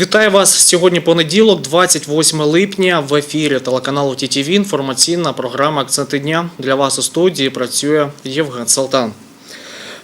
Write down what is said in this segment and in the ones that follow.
Вітаю вас сьогодні понеділок, 28 липня. В ефірі телеканалу ТІТІВІ інформаційна програма Акценти дня. Для вас у студії працює Євген Салтан.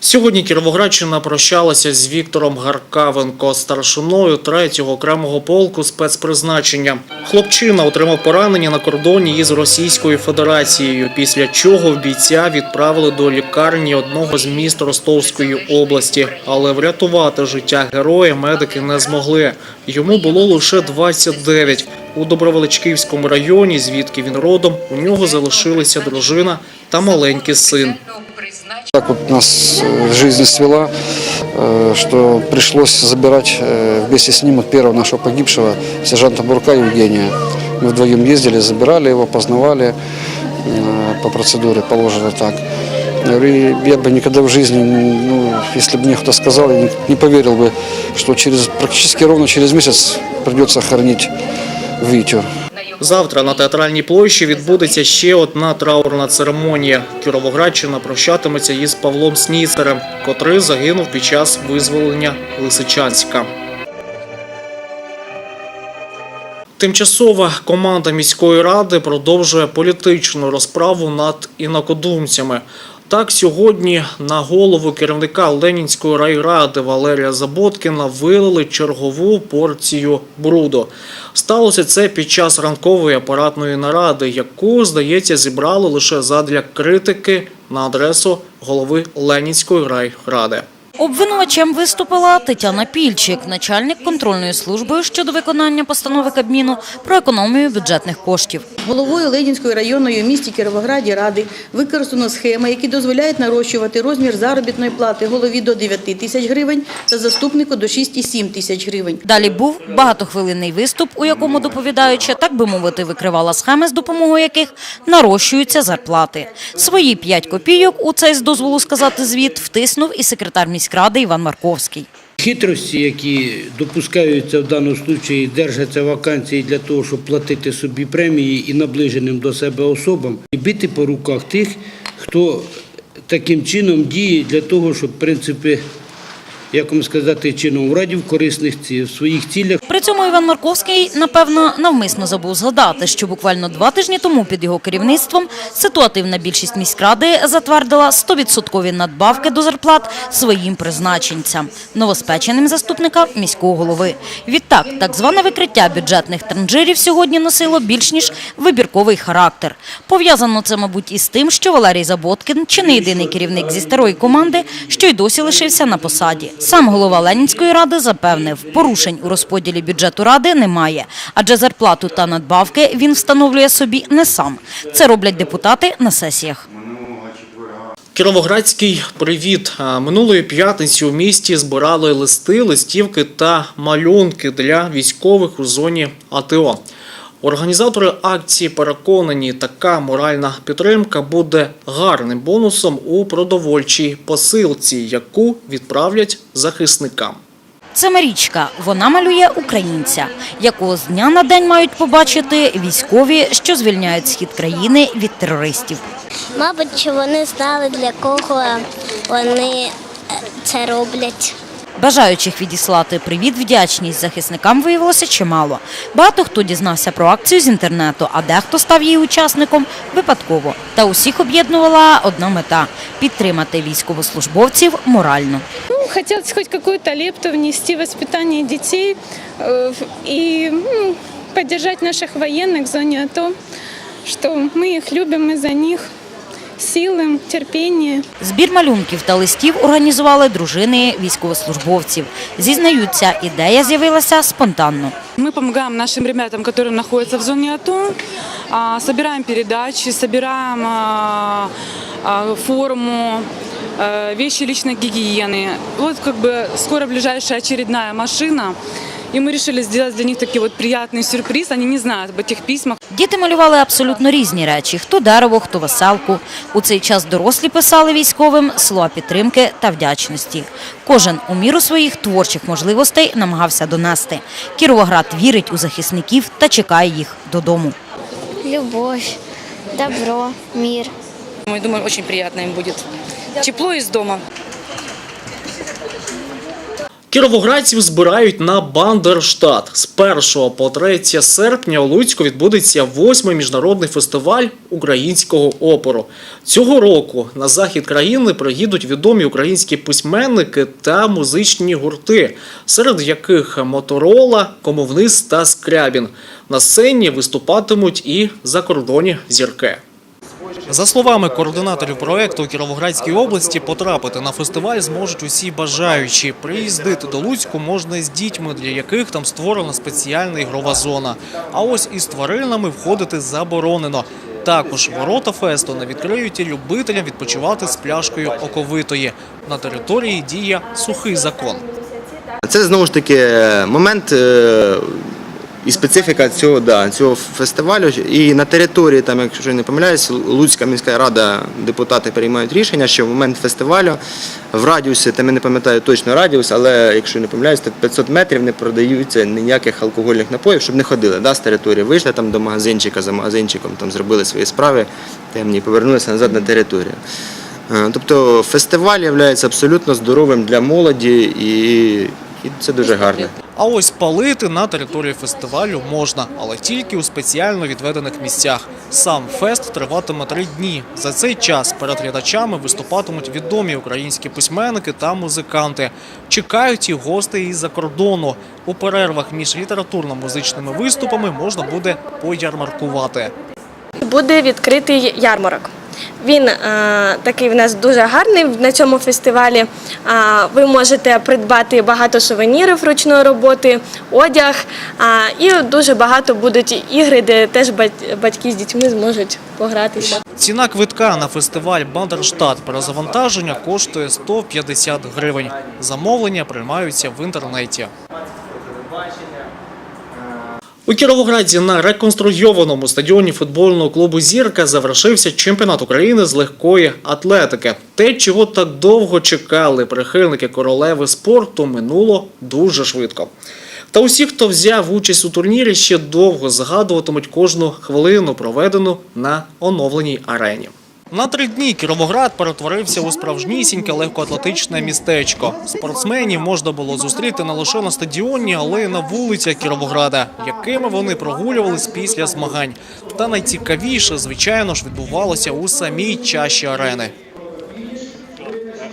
Сьогодні Кіровоградщина прощалася з Віктором Гаркавенко, старшиною 3-го окремого полку спецпризначення. Хлопчина отримав поранення на кордоні із Російською Федерацією, після чого бійця відправили до лікарні одного з міст Ростовської області. Але врятувати життя героя медики не змогли. Йому було лише 29. У Добровеличківському районі, звідки він родом, у нього залишилися дружина та маленький син. Так вот нас э, жизнь свела, э, что пришлось забирать э, вместе с ним вот первого нашего погибшего, сержанта Бурка Евгения. Мы вдвоем ездили, забирали его, познавали по процедуре, положено так. Я бы никогда в жизни, ну, если бы мне кто сказал, я не поверил бы, что через, практически ровно через месяц придется хоронить Витю. Завтра на театральній площі відбудеться ще одна траурна церемонія. Кіровоградщина прощатиметься із Павлом Сніцерем, котрий загинув під час визволення Лисичанська. Тимчасова команда міської ради продовжує політичну розправу над інакодумцями. Так, сьогодні на голову керівника Ленінської райради Валерія Заботкіна вилили чергову порцію бруду. Сталося це під час ранкової апаратної наради, яку, здається, зібрали лише задля критики на адресу голови Ленінської райради. Обвинувачем виступила Тетяна Пільчик, начальник контрольної служби щодо виконання постанови Кабміну про економію бюджетних коштів. Головою Ленінської районної у місті Кіровограді ради використано схеми, які дозволяють нарощувати розмір заробітної плати голові до 9 тисяч гривень та заступнику до 6,7 тисяч гривень. Далі був багатохвилинний виступ, у якому доповідаюча, так би мовити, викривала схеми, з допомогою яких нарощуються зарплати. Свої 5 копійок у цей з дозволу сказати звіт втиснув і секретар міськради Іван Марковський. Хитрості, які допускаються в даному випадку, держаться вакансії для того, щоб платити собі премії і наближеним до себе особам, і бити по руках тих, хто таким чином діє для того, щоб в принципі, як вам сказати, чином в корисних ці- в своїх цілях цьому Іван Марковський, напевно, навмисно забув згадати, що буквально два тижні тому під його керівництвом ситуативна більшість міськради затвердила 100% надбавки до зарплат своїм призначенцям, новоспеченим заступника міського голови. Відтак, так зване викриття бюджетних транжирів сьогодні носило більш ніж вибірковий характер. Пов'язано це, мабуть, із тим, що Валерій Заботкін, чи не єдиний керівник зі старої команди, що й досі лишився на посаді. Сам голова Ленінської ради запевнив, порушень у розподілі бюджету ради немає, адже зарплату та надбавки він встановлює собі не сам. Це роблять депутати на сесіях. Кіровоградський привіт. Минулої п'ятниці у місті збирали листи, листівки та малюнки для військових у зоні АТО. Організатори акції переконані, така моральна підтримка буде гарним бонусом у продовольчій посилці, яку відправлять захисникам. Це Марічка. Вона малює українця, якого з дня на день мають побачити військові, що звільняють схід країни від терористів. Мабуть, що вони знали, для кого вони е, це роблять. Бажаючих відіслати привіт, вдячність захисникам виявилося чимало. Багато хто дізнався про акцію з інтернету, а дехто став її учасником випадково. Та усіх об'єднувала одна мета підтримати військовослужбовців морально Ну, хотелось хоть какую-то лепту внести в воспитание детей э, в- и ну, поддержать наших военных в зоне АТО, что мы их любим из-за них, силы, терпения. Збір малюнків та листів організували дружини військовослужбовців. Зізнаються, ідея з'явилася спонтанно. Мы помогаем нашим ребятам, которые находятся в зоне АТО, а, собираем передачи, собираем а, а, форму, а, вещи личной гигиены. Вот как бы скоро ближайшая очередная машина, и мы решили сделать для них такой вот приятный сюрприз. Они не знают об этих письмах. Діти малювали абсолютно різні речі: хто дерево, хто веселку. У цей час дорослі писали військовим слова підтримки та вдячності. Кожен у міру своїх творчих можливостей намагався донести. Кіровоград вірить у захисників та чекає їх додому. Любов, добро, мир. Я думаю, очень приятно им будет. Тепло из дома. Кіровоградців збирають на Бандерштат. З 1 по 3 серпня у Луцьку відбудеться восьмий міжнародний фестиваль українського опору. Цього року на захід країни приїдуть відомі українські письменники та музичні гурти, серед яких Моторола, Комовнис та Скрябін. На сцені виступатимуть і закордонні зірки. За словами координаторів проекту у Кіровоградській області, потрапити на фестиваль зможуть усі бажаючі. Приїздити до Луцьку можна з дітьми, для яких там створена спеціальна ігрова зона. А ось із тваринами входити заборонено. Також ворота фесту не відкриють і любителям відпочивати з пляшкою оковитої. На території діє сухий закон. Це знову ж таки момент е, і специфіка цього, да, цього фестивалю. І на території, там, якщо я не помиляюсь, Луцька міська рада, депутати приймають рішення, що в момент фестивалю в радіусі, там я не пам'ятаю точно радіус, але якщо не помиляюсь, то 500 метрів не продаються ніяких алкогольних напоїв, щоб не ходили да, з території. Вийшли там до магазинчика за магазинчиком, там зробили свої справи темні повернулися назад на територію. Е, Тобто фестиваль є абсолютно здоровим для молоді і, і це дуже гарно. А ось палити на території фестивалю можна, але тільки у спеціально відведених місцях. Сам фест триватиме три дні. За цей час перед глядачами виступатимуть відомі українські письменники та музиканти. Чекають і гостей із-за кордону. У перервах між літературно-музичними виступами можна буде поярмаркувати. буде відкритий ярмарок. Він е, такий в нас дуже гарний на цьому фестивалі. Е, ви можете придбати багато сувенірів ручної роботи, одяг, е, і дуже багато будуть ігри, де теж бать- батьки з дітьми зможуть погратися. Ціна квитка на фестиваль Бандерштат перезавантаження коштує 150 гривень. Замовлення приймаються в інтернеті. У Кіровограді на реконструйованому стадіоні футбольного клубу Зірка завершився чемпіонат України з легкої атлетики. Те, чого так довго чекали прихильники королеви спорту, минуло дуже швидко. Та усі, хто взяв участь у турнірі, ще довго згадуватимуть кожну хвилину, проведену на оновленій арені. На три дні Кіровоград перетворився у справжнісіньке легкоатлетичне містечко. Спортсменів можна було зустріти не лише на стадіоні, але й на вулицях Кіровограда, якими вони прогулювались після змагань. Та найцікавіше, звичайно ж, відбувалося у самій чаші арени.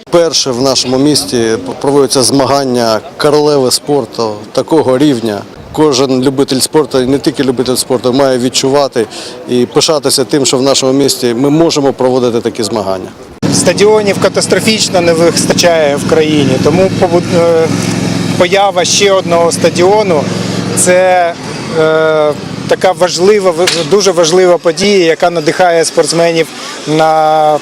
Перше в нашому місті проводяться змагання королеви спорту такого рівня. Кожен любитель спорту, і не тільки любитель спорту, має відчувати і пишатися тим, що в нашому місті ми можемо проводити такі змагання. Стадіонів катастрофічно не вистачає в країні, тому е, поява ще одного стадіону це е, така важлива, дуже важлива подія, яка надихає спортсменів на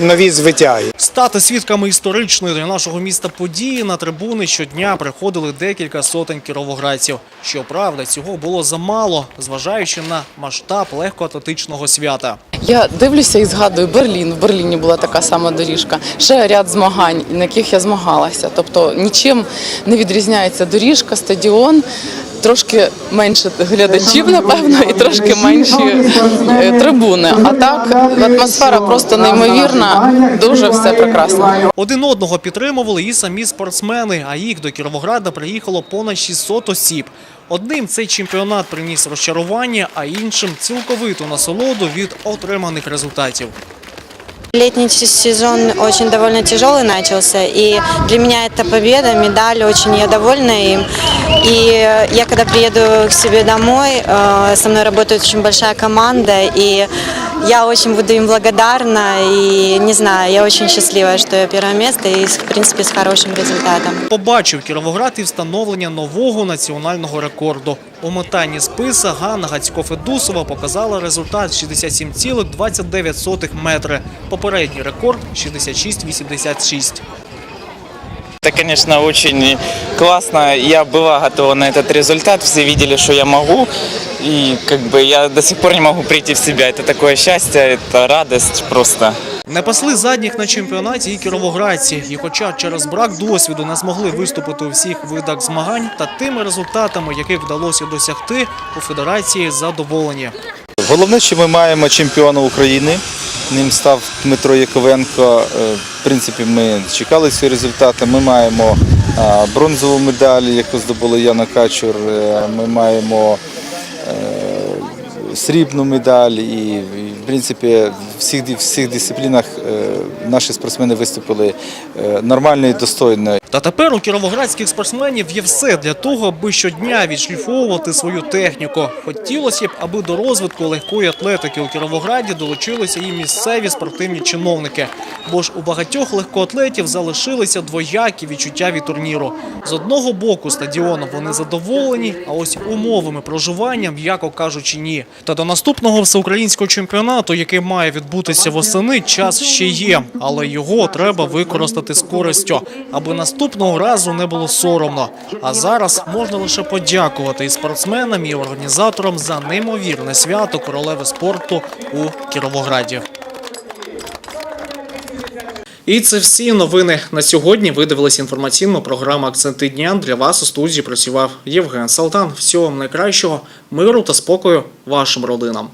нові, звиття. Стати свідками історичної для нашого міста події на трибуни щодня приходили декілька сотень кіровоградців. Щоправда, цього було замало, зважаючи на масштаб легкоатлетичного свята. Я дивлюся і згадую Берлін. В Берліні була така сама доріжка. Ще ряд змагань, на яких я змагалася. Тобто нічим не відрізняється доріжка, стадіон. Трошки менше глядачів, напевно, і трошки менші е, трибуни. А так атмосфера просто неймовірна, дуже все прекрасно. Один одного підтримували і самі спортсмени, а їх до Кіровограда приїхало понад 600 осіб. Одним цей чемпіонат приніс розчарування, а іншим цілковиту насолоду від отриманих результатів. Летний сезон очень довольно тяжелый начался, и для меня это победа, медаль, очень я довольна им. И я когда приеду к себе домой, э, со мной работает очень большая команда, и я очень буду им благодарна, и не знаю, я очень счастлива, что я первое место, и в принципе с хорошим результатом. Побачив Кіровоград і встановлення нового національного рекорду. У метанні списа Ганна Гацько-Федусова показала результат 67,29 метри. Попередній рекорд 66,86. Это, конечно, очень классно. Я была готова на этот результат. Все видели, что я могу. И как бы я до сих пор не могу прийти в себя. Это такое счастье, это радость просто. Не пасли задніх на чемпіонаті і кіровоградці. І хоча через брак досвіду не змогли виступити у всіх видах змагань, та тими результатами, яких вдалося досягти, у федерації задоволені. Головне, що ми маємо чемпіона України. Ним став Дмитро Яковенко. Е, В принципі, ми чекали ці результати. Ми маємо Бронзову медаль, яку здобула Яна Качур, е, ми маємо е, срібну медаль і, в принципі, в всіх, всіх дисциплінах е, наші спортсмени виступили е, нормально і достойно. Та тепер у кіровоградських спортсменів є все для того, аби щодня відшліфовувати свою техніку. Хотілося б, аби до розвитку легкої атлетики у Кіровограді долучилися і місцеві спортивні чиновники. Бо ж у багатьох легкоатлетів залишилися двоякі відчуття від турніру. З одного боку стадіоном вони задоволені, а ось умовами проживання, м'яко кажучи, ні. Та до наступного всеукраїнського чемпіонату, який має відбутися восени, час ще є, але його треба використати з користю, аби наступного разу не було соромно. А зараз можна лише подякувати і спортсменам, і організаторам за неймовірне свято королеви спорту у Кіровограді. І це всі новини на сьогодні. Ви дивились інформаційну програму Акценти дня. Для вас у студії працював Євген Салтан. Всього вам найкращого, миру та спокою вашим родинам.